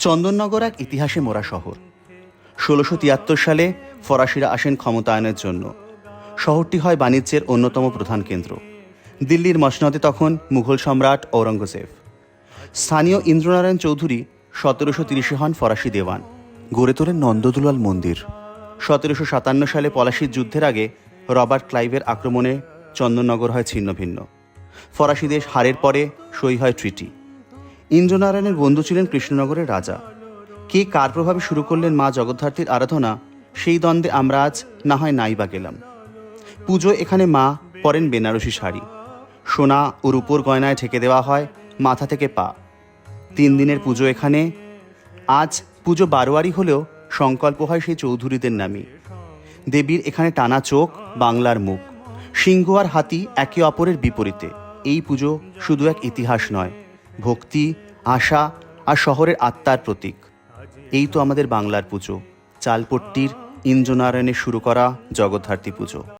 চন্দননগর এক ইতিহাসে মোড়া শহর। ষোলোশো তিয়াত্তর সালে ফরাসিরা আসেন ক্ষমতায়নের জন্য। শহরটি হয় বাণিজ্যের অন্যতম প্রধান কেন্দ্র। দিল্লির মসনদে তখন মুঘল সম্রাট ঔরঙ্গজেব। স্থানীয় ইন্দ্রনারায়ণ চৌধুরী সতেরোশো তিরিশে হন ফরাসি দেওয়ান। গড়ে তোলেন নন্দদুলাল মন্দির। সতেরোশো সাতান্ন সালে পলাশির যুদ্ধের আগে রবার্ট ক্লাইভের আক্রমণে চন্দননগর হয় ছিন্নভিন্ন। ফরাসি দেশ হারের পরে সই হয় ট্রিটি। ইন্দ্রনারায়ণের বন্ধু ছিলেন কৃষ্ণনগরের রাজা। কে কার প্রভাবে শুরু করলেন মা জগদ্ধাত্রীর আরাধনা, সেই দ্বন্দ্বে আমরা আজ না হয় নাই বা গেলাম। পুজো এখানে মা পরেন বেনারসি শাড়ি। সোনা ও রূপোর গয়নায় ঢেকে দেওয়া হয় মাথা থেকে পা। তিন দিনের পুজো এখানে, আজ পুজো বারোয়ারি হলেও সংকল্প হয় সেই চৌধুরীদের নামে। দেবীর এখানে টানা চোখ, বাংলার মুখ। সিংহ আর হাতি একে অপরের বিপরীতে। এই পুজো শুধু এক ইতিহাস নয়, ভক্তি আশা আর শহরের আত্মার প্রতীক। এই তো আমাদের বাংলার পুজো, চালপট্টির ইন্দ্রনারায়ণের শুরু করা জগদ্ধাত্রী পুজো।